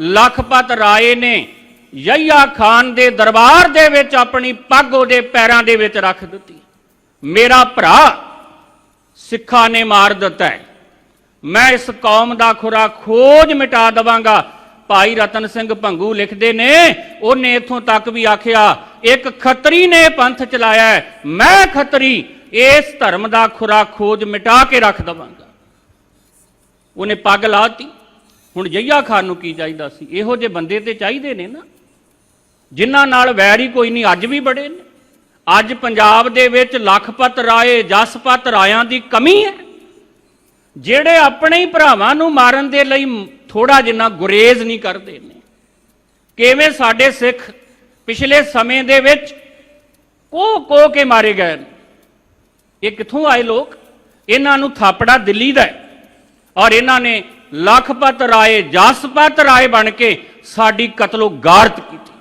ਲਖਪਤ ਰਾਏ ਨੇ ਯਹੀਆ ਖਾਨ ਦੇ ਦਰਬਾਰ ਦੇ ਵਿੱਚ ਆਪਣੀ ਪੱਗ ਉਹਦੇ ਪੈਰਾਂ ਦੇ ਵਿੱਚ ਰੱਖ ਦਿੱਤੀ। ਮੇਰਾ ਭਰਾ ਸਿੱਖਾਂ ਨੇ ਮਾਰ ਦਿੱਤਾ ਹੈ। ਮੈਂ ਇਸ ਕੌਮ ਦਾ ਖੁਰਾ ਖੋਜ ਮਿਟਾ ਦਵਾਂਗਾ। ਭਾਈ ਰਤਨ ਸਿੰਘ ਭੰਗੂ ਲਿਖਦੇ ਨੇ, ਉਹਨੇ ਇਥੋਂ ਤੱਕ ਵੀ ਆਖਿਆ, ਇੱਕ ਖੱਤਰੀ ਨੇ ਪੰਥ ਚਲਾਇਆ ਮੈਂ ਖੱਤਰੀ, ਇਸ ਧਰਮ ਦਾ ਖੁਰਾ ਖੋਜ ਮਿਟਾ ਕੇ ਰੱਖ ਦਵਾਂਗਾ। ਉਹਨੇ ਪੱਗ ਲਾਤੀ। ਹੁਣ ਜਈਆ ਖਾਨ ਨੂੰ ਕੀ ਚਾਹੀਦਾ ਸੀ? ਇਹੋ ਜਿਹੇ ਬੰਦੇ ਤੇ ਚਾਹੀਦੇ ਨੇ ਨਾ। ਜਿਨ੍ਹਾਂ ਨਾਲ ਵੈਰ ਹੀ ਕੋਈ ਨਹੀਂ, ਅੱਜ ਵੀ ਬੜੇ ਨੇ। ਅੱਜ ਪੰਜਾਬ ਦੇ ਵਿੱਚ ਲੱਖਪਤ ਰਾਏ ਜਸਪਤ ਰਾਇਆਂ ਦੀ ਕਮੀ ਹੈ। ਜਿਹੜੇ ਆਪਣੇ ਹੀ ਭਰਾਵਾਂ ਨੂੰ ਮਾਰਨ ਦੇ ਲਈ ਥੋੜਾ ਜਿੰਨਾ ਗੁਰੇਜ਼ ਨਹੀਂ ਕਰਦੇ ਨੇ। ਕਿਵੇਂ ਸਾਡੇ ਸਿੱਖ ਪਿਛਲੇ ਸਮੇਂ ਦੇ ਵਿੱਚ ਕੋ ਕੋ ਕੇ ਮਾਰੇ ਗਏ ਨੇ। ਇਹ ਕਿੱਥੋਂ ਆਏ ਲੋਕ? ਇਹਨਾਂ ਨੂੰ ਥਾਪੜਾ ਦਿੱਲੀ ਦਾ ਹੈ। ਔਰ ਇਹਨਾਂ ਨੇ ਲਖਪਤ ਰਾਏ ਜਸਪਤ ਰਾਏ ਬਣ ਕੇ ਸਾਡੀ ਕਤਲੋ ਗਾਰਤ ਕੀਤੀ।